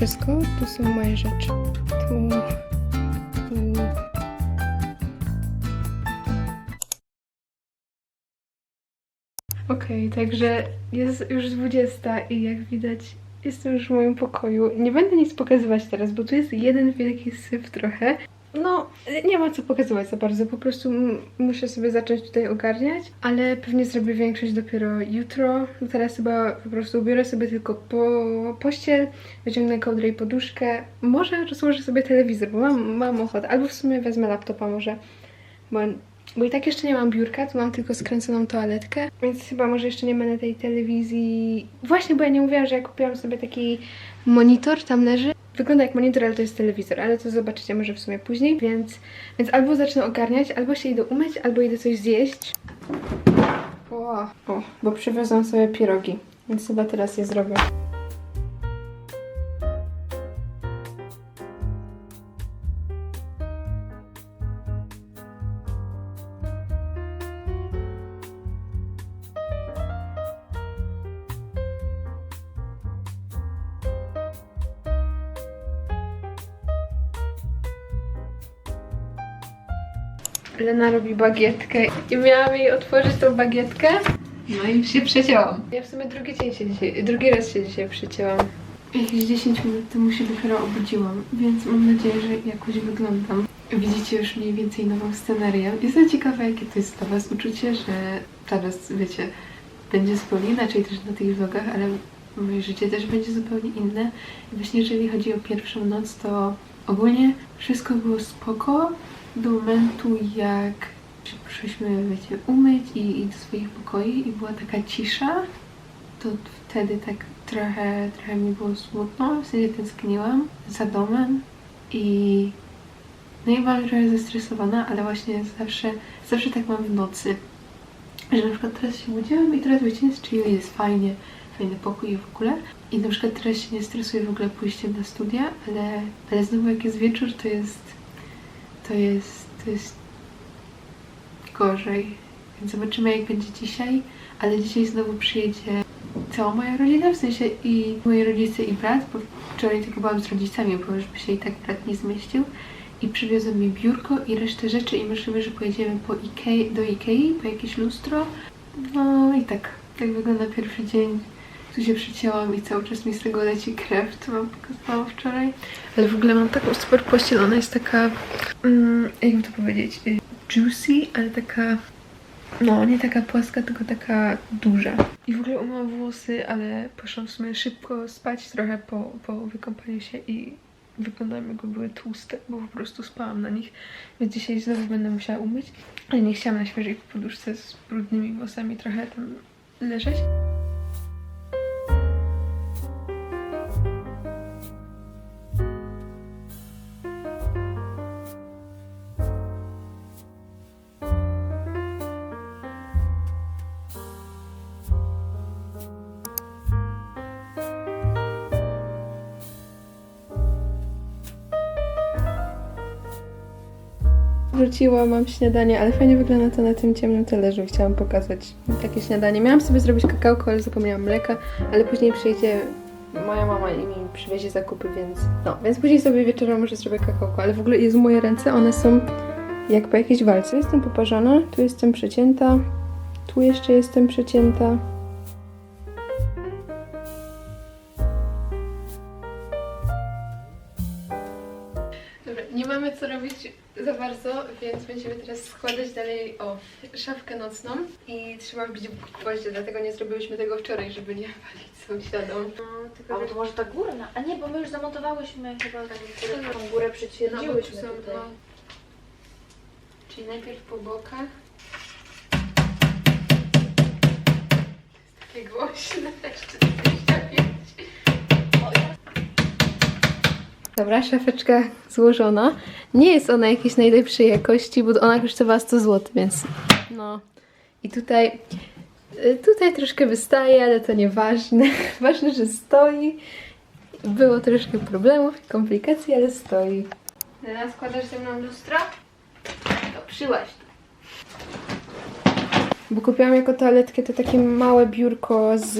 wszystko. Tu są moje rzeczy. Tu. Okej, także jest już 20 i jak widać jestem już w moim pokoju. Nie będę nic pokazywać teraz, bo tu jest jeden wielki syf trochę. No, nie ma co pokazywać za bardzo, po prostu muszę sobie zacząć tutaj ogarniać, ale pewnie zrobię większość dopiero jutro. Teraz chyba po prostu ubiorę sobie tylko po pościel, wyciągnę kołdrę i poduszkę. Może rozłożę sobie telewizor, bo mam, mam ochotę, albo w sumie wezmę laptopa może, bo, bo i tak jeszcze nie mam biurka, tu mam tylko skręconą toaletkę, więc chyba może jeszcze nie będę tej telewizji... Właśnie, bo ja nie mówiłam, że ja kupiłam sobie taki monitor, tam leży. Wygląda jak monitor, ale to jest telewizor, ale to zobaczycie może w sumie później, więc, więc albo zacznę ogarniać, albo się idę umyć, albo idę coś zjeść. O, o, bo przywiozłam sobie pierogi, więc chyba teraz je zrobię. Lena robi bagietkę i miałam jej otworzyć tą bagietkę. No i się przecięłam. Ja w sumie drugi dzień się dzisiaj, drugi raz się dzisiaj przecięłam. Jakieś 10 minut temu się dopiero obudziłam, więc mam nadzieję, że jakoś wyglądam. Widzicie już mniej więcej nową scenerię. Jestem ciekawa, jakie to jest dla Was uczucie, że teraz, wiecie, będzie zupełnie inaczej też na tych vlogach, ale moje życie też będzie zupełnie inne. I właśnie jeżeli chodzi o pierwszą noc, to ogólnie wszystko było spoko do momentu, jak się poszliśmy, wiecie, umyć i, i do swoich pokoi i była taka cisza, to wtedy tak trochę, trochę mi było smutno, w sensie tęskniłam za domem i no i byłam trochę zestresowana, ale właśnie zawsze, zawsze tak mam w nocy, że na przykład teraz się budziłam i teraz wiecie, jest chill, jest fajnie, fajny pokój w ogóle. I na przykład teraz się nie stresuję w ogóle pójściem na studia, ale, ale znowu jak jest wieczór, to jest to jest, to jest gorzej. Więc zobaczymy jak będzie dzisiaj, ale dzisiaj znowu przyjedzie cała moja rodzina, w sensie i moi rodzice i brat, bo wczoraj tylko byłam z rodzicami, bo już by się i tak brat nie zmieścił. I przywiozą mi biurko i resztę rzeczy i myślimy, że pojedziemy po Ikei, do Ikei, po jakieś lustro. No i tak, tak wygląda pierwszy dzień. Tu się przycięłam i cały czas mi z tego leci krew, to wam pokazałam wczoraj. Ale w ogóle mam taką super pościel, ona jest taka, mm, jakby to powiedzieć, y, juicy, ale taka, no nie taka płaska, tylko taka duża. I w ogóle umyłam włosy, ale poszłam w sumie szybko spać trochę po, po wykąpaniu się i wyglądają jakby były tłuste, bo po prostu spałam na nich, więc dzisiaj znowu będę musiała umyć, ale nie chciałam na świeżej poduszce z brudnymi włosami trochę tam leżeć. Wróciłam, mam śniadanie, ale fajnie wygląda to na tym ciemnym talerzu. Chciałam pokazać takie śniadanie. Miałam sobie zrobić kakałko, ale zapomniałam mleka, ale później przyjdzie moja mama i mi przywiezie zakupy, więc no, więc później sobie wieczorem może zrobię kakałko, ale w ogóle jest moje ręce, one są jak po jakiejś walce. Jestem poparzona, tu jestem przecięta, tu jeszcze jestem przecięta. Nie mamy co robić za bardzo, więc będziemy teraz składać dalej o szafkę nocną i trzeba wbić gwoździe, dlatego nie zrobiłyśmy tego wczoraj, żeby nie walić sąsiadom. No, tylko Albo że... to może ta górna? A nie, bo my już zamontowałyśmy chyba tą górę, tą górę No, bo tu przytwierdziłyśmy są tutaj. Czyli najpierw po bokach. Takie głośne, jeszcze Dobra, szafeczka złożona. Nie jest ona jakiejś najlepszej jakości, bo ona kosztowała 100 zł, więc no. I tutaj, y, tutaj troszkę wystaje, ale to nieważne. Ważne, że stoi. Było troszkę problemów, komplikacji, ale stoi. Teraz składasz ze mną lustro? To przyłaś. Bo kupiłam jako toaletkę to takie małe biurko z,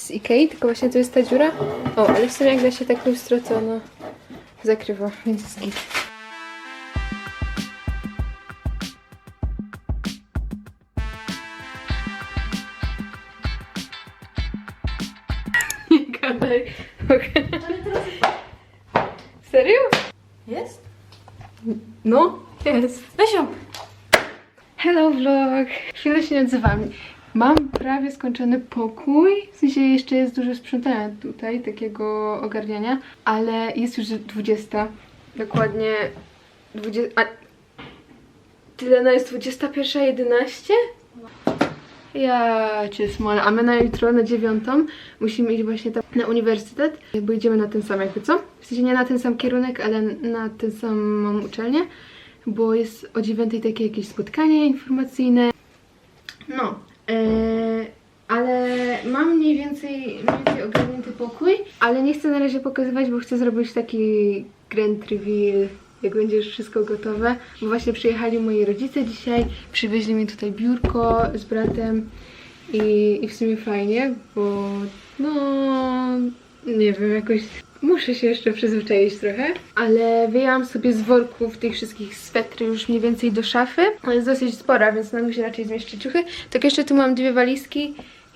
z Ikei, tylko właśnie to jest ta dziura. O, ale w sumie jak da się tak lustro, to ono zakrywa, więc jest git. Nie gadaj. Okej. Serio? Jest? No, jest. Weź ją. Hello vlog! Chwilę się nie odzywam. Mam prawie skończony pokój, w sensie jeszcze jest dużo sprzątania tutaj, takiego ogarniania, ale jest już 20. Dokładnie 20. A Tylena jest 21.11? Ja cię smolę. A my na jutro, na dziewiątą, musimy iść właśnie tam na uniwersytet, bo idziemy na ten sam jakby co? W sensie nie na ten sam kierunek, ale na tę samą uczelnię, bo jest o dziewiątej takie jakieś spotkanie informacyjne. No, ale mam mniej więcej, mniej więcej ogarnięty pokój, ale nie chcę na razie pokazywać, bo chcę zrobić taki grand reveal, jak będzie już wszystko gotowe. Bo właśnie przyjechali moi rodzice dzisiaj, przywieźli mi tutaj biurko z bratem i, i w sumie fajnie, bo no nie wiem, jakoś muszę się jeszcze przyzwyczaić trochę, ale wyjęłam sobie z worków tych wszystkich swetry już mniej więcej do szafy. Ona jest dosyć spora, więc na się raczej zmieszczą ciuchy. Tak jeszcze tu mam dwie walizki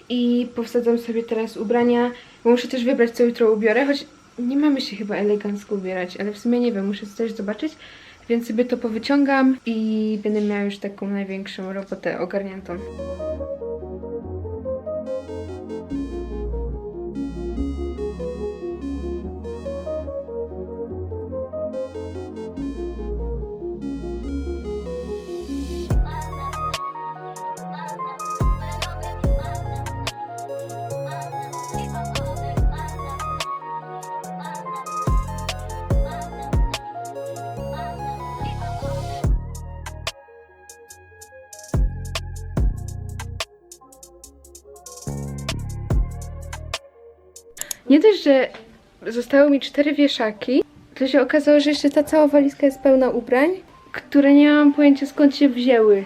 i powsadzam sobie teraz ubrania, bo muszę też wybrać co jutro ubiorę, choć nie mamy się chyba elegancko ubierać, ale w sumie nie wiem, muszę też zobaczyć. Więc sobie to powyciągam i będę miała już taką największą robotę ogarniętą. Nie dość, że zostały mi cztery wieszaki, to się okazało, że jeszcze ta cała walizka jest pełna ubrań, które nie mam pojęcia skąd się wzięły.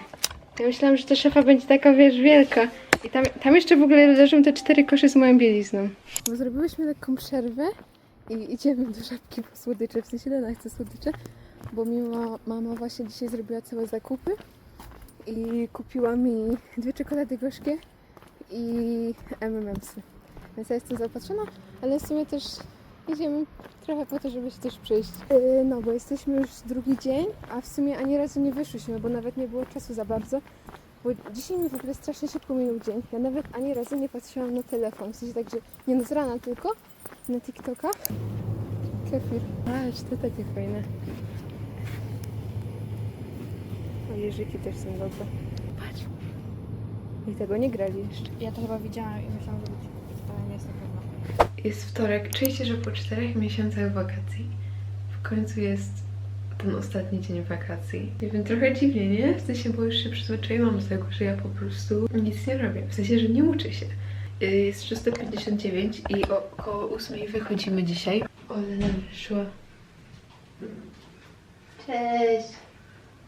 Ja myślałam, że ta szafa będzie taka, wiesz, wielka. I tam, tam jeszcze w ogóle leżą te cztery kosze z moją bielizną. Bo zrobiłyśmy lekką przerwę i idziemy do żabki po słodycze. W sensie Lena chce słodycze, bo mi ma, mama właśnie dzisiaj zrobiła całe zakupy i kupiła mi dwie czekolady gorzkie i M&M'sy. Więc ja jestem zaopatrzona, ale w sumie też idziemy trochę po to, żeby się też przyjść. Yy, no, bo jesteśmy już drugi dzień, a w sumie ani razu nie wyszłyśmy, bo nawet nie było czasu za bardzo. Bo dzisiaj mi w ogóle strasznie szybko minął dzień. Ja nawet ani razu nie patrzyłam na telefon. W sensie tak, że nie no z rana tylko na TikToka. Kefir. A, czy to takie fajne. O, jeżyki też są dobre. Patrz. I tego nie grali jeszcze. Ja to chyba widziałam i myślałam, że być, ale nie jestem pewna. Jest wtorek, oczywiście, że po czterech miesiącach wakacji w końcu jest ten ostatni dzień wakacji. Nie wiem, trochę dziwnie, nie? W sensie, bo już się przyzwyczaiłam do tego, że ja po prostu nic nie robię. W sensie, że nie uczę się. Y, Jest 359 i około 8 wychodzimy dzisiaj. Ole nam wyszła. Cześć.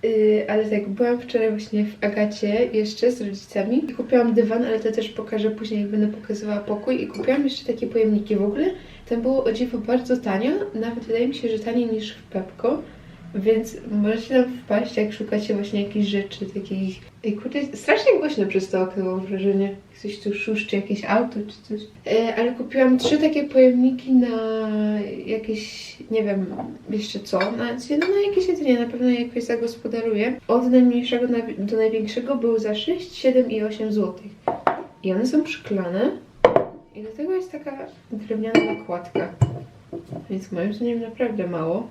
Yy, ale tak, byłam wczoraj właśnie w Agacie jeszcze z rodzicami i kupiłam dywan, ale to też pokażę później, jak będę pokazywała pokój. I kupiłam jeszcze takie pojemniki w ogóle. Tam było o dziwo bardzo tanio, nawet wydaje mi się, że taniej niż w Pepko, więc możecie tam wpaść, jak szukacie właśnie jakichś rzeczy takich... Ej, kurde, strasznie głośno przez to okno mam wrażenie. Ktoś tu szuszczy, jakieś auto czy coś. E, ale kupiłam trzy takie pojemniki na jakieś, nie wiem jeszcze co, na, no, jakieś jedzenie, na pewno jakoś zagospodaruję. Od najmniejszego na, do największego były za 6, 7 i 8 zł. I one są szklane i do tego jest taka drewniana nakładka. Więc moim zdaniem naprawdę mało.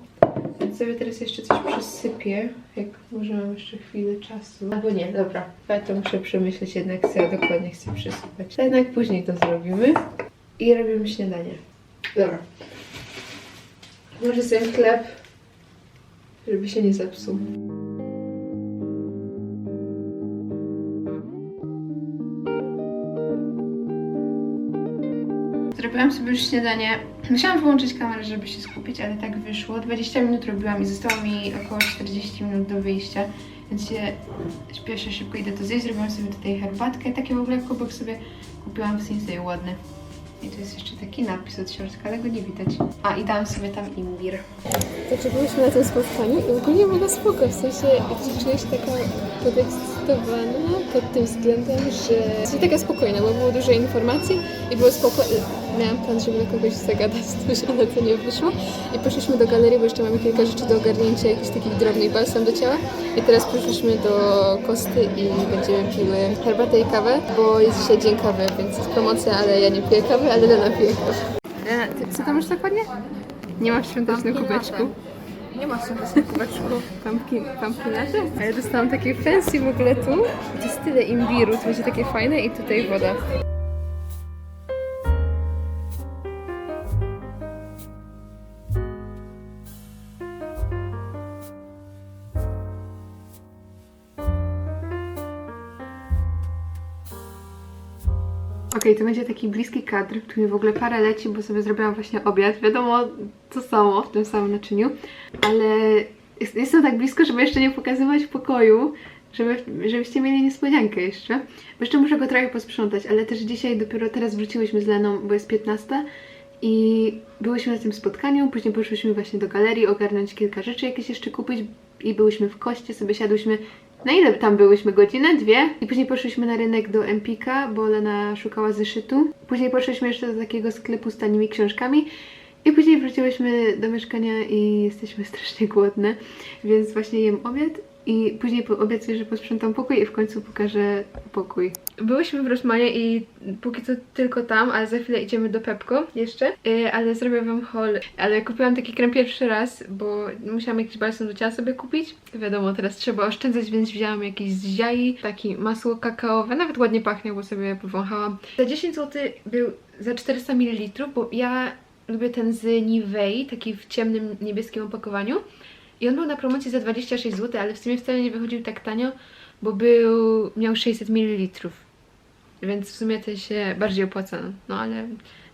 Sobie teraz jeszcze coś przysypię, jak może mam jeszcze chwilę czasu. Albo nie, dobra. Ja to muszę przemyśleć jednak, co ja dokładnie chcę przysypać. To jednak później to zrobimy. I robimy śniadanie. Dobra. Może sobie chleb, żeby się nie zepsuł. Zrobiłam sobie już śniadanie. Musiałam wyłączyć kamerę, żeby się skupić, ale tak wyszło. 20 minut robiłam i zostało mi około 40 minut do wyjścia. więc się śpieszę, szybko idę to zjeść. Zrobiłam sobie tutaj herbatkę. Takie w ogóle kubek sobie kupiłam w Sinsei ładny. I tu jest jeszcze taki napis od środka, ale go nie widać. A i dałam sobie tam imbir. Znaczy byliśmy na tym spotkaniu i ogólnie było spoko, w sensie jak się czujesz taka podekscytowana pod tym względem, że sensie taka spokojna, bo było dużo informacji i było spoko. Miałam plan, żeby do kogoś zagadać coś, ale to nie wyszło. I poszliśmy do galerii, bo jeszcze mamy kilka rzeczy do ogarnięcia, jakiś taki drobny balsam do ciała. I teraz poszliśmy do Kosty i będziemy piły herbatę i kawę, bo jest dzisiaj dzień kawy, więc jest promocja, ale ja nie piję kawy, ale Lena pije kawę. Lena, ty, co tam masz dokładnie? Nie ma w świątecznym kubeczku. Nie ma w świątecznym kubeczku pumpkin, pumpkinaty. A ja dostałam takie fancy w ogóle tu. To jest tyle imbiru, to będzie takie fajne i tutaj woda. To będzie taki bliski kadr, tu mi w ogóle parę leci, bo sobie zrobiłam właśnie obiad. Wiadomo, to samo, w tym samym naczyniu, ale jest- jestem tak blisko, żeby jeszcze nie pokazywać pokoju, żeby, żebyście mieli niespodziankę jeszcze. Bo jeszcze muszę go trochę posprzątać, ale też dzisiaj dopiero teraz wróciłyśmy z Leną, bo jest 15 i byłyśmy na tym spotkaniu, później poszłyśmy właśnie do galerii ogarnąć kilka rzeczy jakieś jeszcze kupić i byłyśmy w koście, sobie siadłyśmy na ile tam byłyśmy? Godzinę? Dwie? I później poszliśmy na rynek do Empika, bo Lena szukała zeszytu. Później poszliśmy jeszcze do takiego sklepu z tanimi książkami. I później wróciłyśmy do mieszkania i jesteśmy strasznie głodne, więc właśnie jem obiad i później obiecuję, że posprzątam pokój i w końcu pokażę pokój. Byłyśmy w Rosmanie i póki co tylko tam, ale za chwilę idziemy do Pepko jeszcze, yy, ale zrobię wam haul. Ale kupiłam taki krem pierwszy raz, bo musiałam jakiś balsam do ciała sobie kupić. Wiadomo, teraz trzeba oszczędzać, więc wzięłam jakiś z ziai, taki masło kakaowe, nawet ładnie pachnie, bo sobie powąchałam. Za 10 zł był za 400 ml, bo ja lubię ten z Nivei, taki w ciemnym niebieskim opakowaniu. I on był na promocji za 26 zł, ale w sumie wcale nie wychodził tak tanio, bo był, miał 600 ml. Więc w sumie to się bardziej opłaca. No ale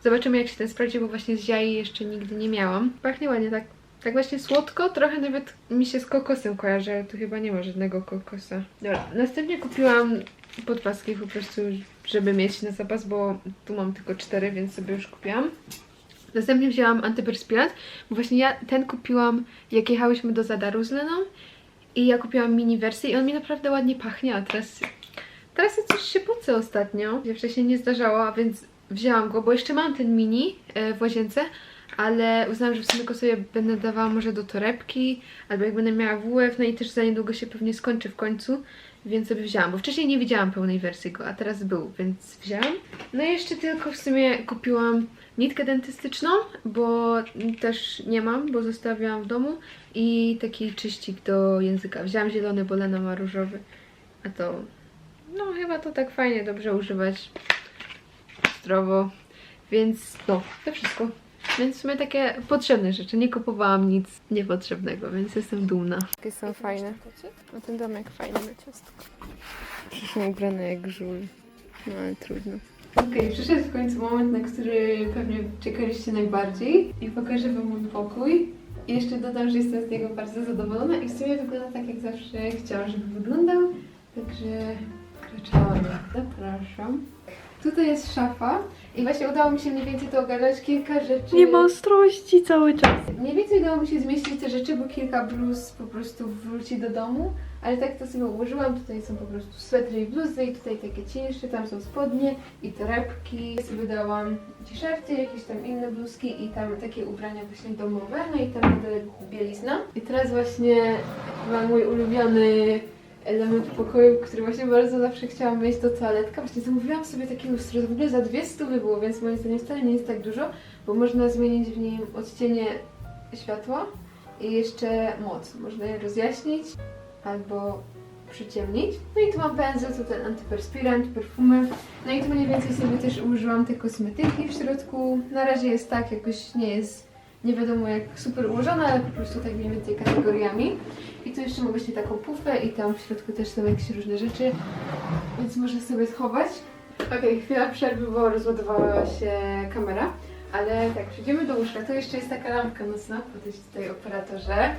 zobaczymy jak się ten sprawdzi, bo właśnie z jaj jeszcze nigdy nie miałam. Pachnie ładnie, tak, tak właśnie słodko, trochę nawet mi się z kokosem kojarzy, ale tu chyba nie ma żadnego kokosa. Dobra, następnie kupiłam podpaski po prostu, żeby mieć na zapas, bo tu mam tylko cztery, więc sobie już kupiłam. Następnie wzięłam antyperspirant, bo właśnie ja ten kupiłam jak jechałyśmy do Zadaru z Leną i ja kupiłam mini wersję i on mi naprawdę ładnie pachnie, a teraz, teraz ja coś się pocę ostatnio, się wcześniej nie zdarzało, a więc wzięłam go, bo jeszcze mam ten mini e, w łazience, ale uznałam, że w sumie go sobie będę dawała może do torebki, albo jak będę miała WF, no i też za niedługo się pewnie skończy w końcu, więc sobie wzięłam, bo wcześniej nie widziałam pełnej wersji go, a teraz był, więc wzięłam. No i jeszcze tylko w sumie kupiłam nitkę dentystyczną, bo też nie mam, bo zostawiłam w domu i taki czyścik do języka. Wzięłam zielony, bo Lena ma różowy, a to no chyba to tak fajnie, dobrze używać zdrowo, więc no, to wszystko. Więc w sumie takie potrzebne rzeczy, nie kupowałam nic niepotrzebnego, więc jestem dumna. Takie są fajne. A ten domek fajny na ciastko. Są ubrane jak żul, no ale trudno. Okej, przyszedł w końcu moment, na który pewnie czekaliście najbardziej i pokażę wam mój pokój. I jeszcze dodam, że jestem z niego bardzo zadowolona i w sumie wygląda tak, jak zawsze chciałam, żeby wyglądał. Także wkraczamy. Zapraszam. Tutaj jest szafa i właśnie udało mi się mniej więcej to ogarnąć kilka rzeczy. Nie ma ostrości cały czas. Mniej więcej udało mi się zmieścić te rzeczy, bo kilka bluz po prostu wróci do domu, ale tak to sobie ułożyłam. Tutaj są po prostu swetry i bluzy i tutaj takie cieńsze, tam są spodnie i torebki. Sobie dałam t-shirty, jakieś tam inne bluzki i tam takie ubrania właśnie domowe, no i tam bielizna. I teraz właśnie mam mój ulubiony element pokoju, który właśnie bardzo zawsze chciałam mieć, to toaletka. Właśnie zamówiłam sobie takie lustro, to w ogóle za dwie stówy było, więc moim zdaniem wcale nie jest tak dużo, bo można zmienić w nim odcienie światła i jeszcze moc. Można je rozjaśnić albo przyciemnić. No i tu mam pędzel, to ten antyperspirant, perfumy. No i tu mniej więcej sobie też użyłam te kosmetyki w środku. Na razie jest tak, jakoś nie jest nie wiadomo jak super ułożona, ale po prostu tak mniej więcej kategoriami. I tu jeszcze mam właśnie taką pufę i tam w środku też są jakieś różne rzeczy, więc można sobie schować. Okej, chwila przerwy, bo rozładowała się kamera. Ale tak, przejdziemy do łóżka. To jeszcze jest taka lampka nocna, podejść tutaj operatorze.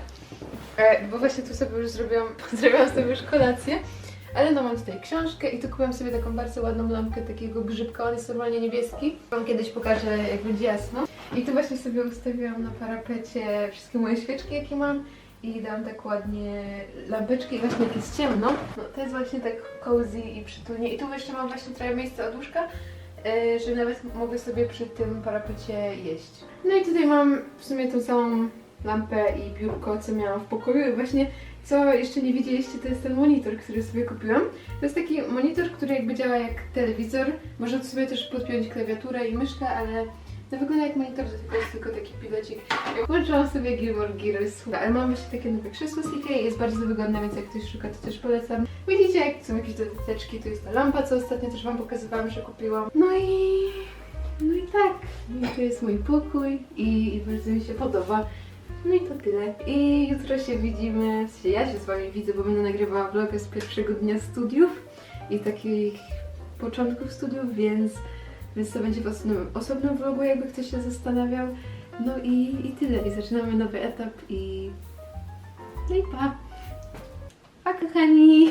E, bo właśnie tu sobie już zrobiłam, zrobiłam sobie już kolację. Ale no mam tutaj książkę i tu kupiłam sobie taką bardzo ładną lampkę takiego grzybka, on jest normalnie niebieski. Wam kiedyś pokażę jak będzie jasno. I tu właśnie sobie ustawiłam na parapecie wszystkie moje świeczki jakie mam i dam tak ładnie lampeczki właśnie jak jest ciemno. No to jest właśnie tak cozy i przytulnie. I tu jeszcze mam właśnie trochę miejsca od łóżka, e, że nawet mogę sobie przy tym parapecie jeść. No i tutaj mam w sumie tą samą lampę i biurko, co miałam w pokoju i właśnie co jeszcze nie widzieliście, to jest ten monitor, który sobie kupiłam. To jest taki monitor, który jakby działa jak telewizor. Można sobie też podpiąć klawiaturę i myszkę, ale to wygląda jak monitor, tylko jest tylko taki pilocik. Ja włączyłam sobie Gilmore Girls, ale mam właśnie takie nowe krzesło z Ikea, jest bardzo wygodne, więc jak ktoś szuka, to też polecam. Widzicie, jak są jakieś dodateczki, tu jest ta lampa, co ostatnio też Wam pokazywałam, że kupiłam. No i... No i tak, i tu jest mój pokój i, i bardzo mi się podoba. No i to tyle. I jutro się widzimy, ja się z Wami widzę, bo będę nagrywała vloga z pierwszego dnia studiów i takich początków studiów, więc, więc to będzie w osobnym, osobnym vlogu, jakby ktoś się zastanawiał. No i, i tyle. I zaczynamy nowy etap i... No i pa! Pa kochani!